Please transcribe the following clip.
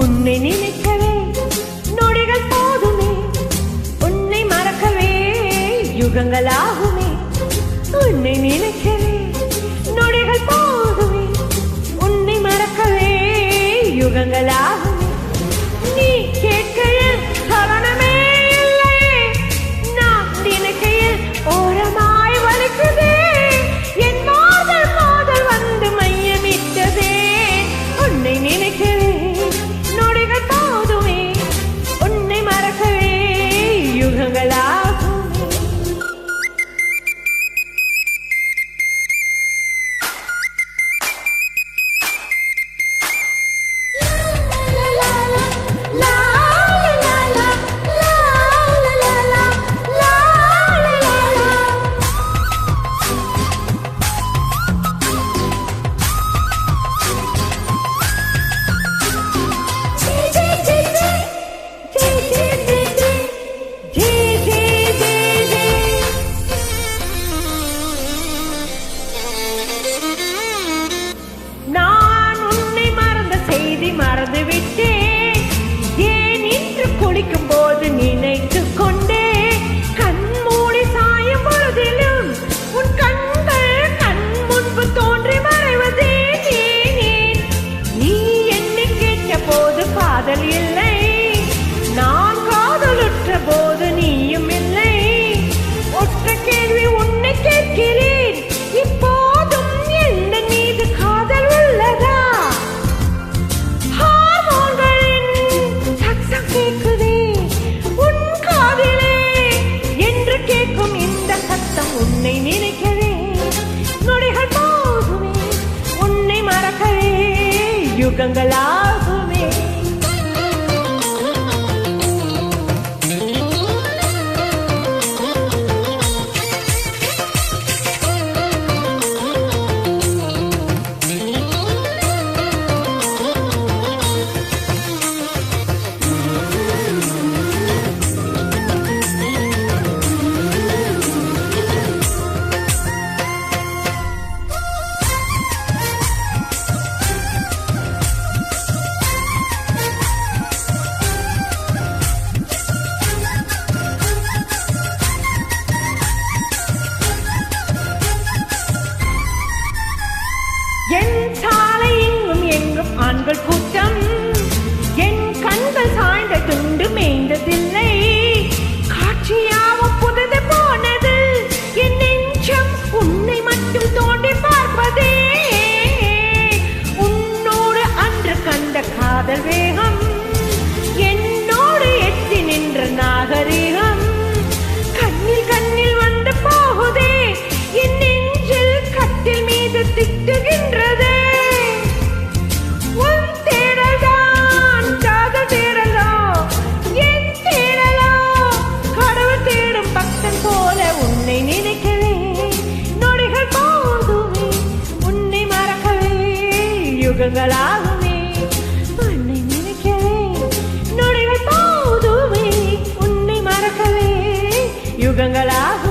உன்னை நினைக்கவே யுகங்களாகுமே உன்னை நினைக்கவே நொடிகள் போதுமே. உன்னை மறக்கவே யுகங்களாகும். நிலங்களாகுமே காதல் வேகம். என்னோடு எட்டி நின்ற நாகரீகம். கண்ணில் கண்ணில் வந்து போகுதே. என் நெஞ்சில் கட்டில் மீது திட்டுகின்றதே. யுகங்களாகும். you gonna laugh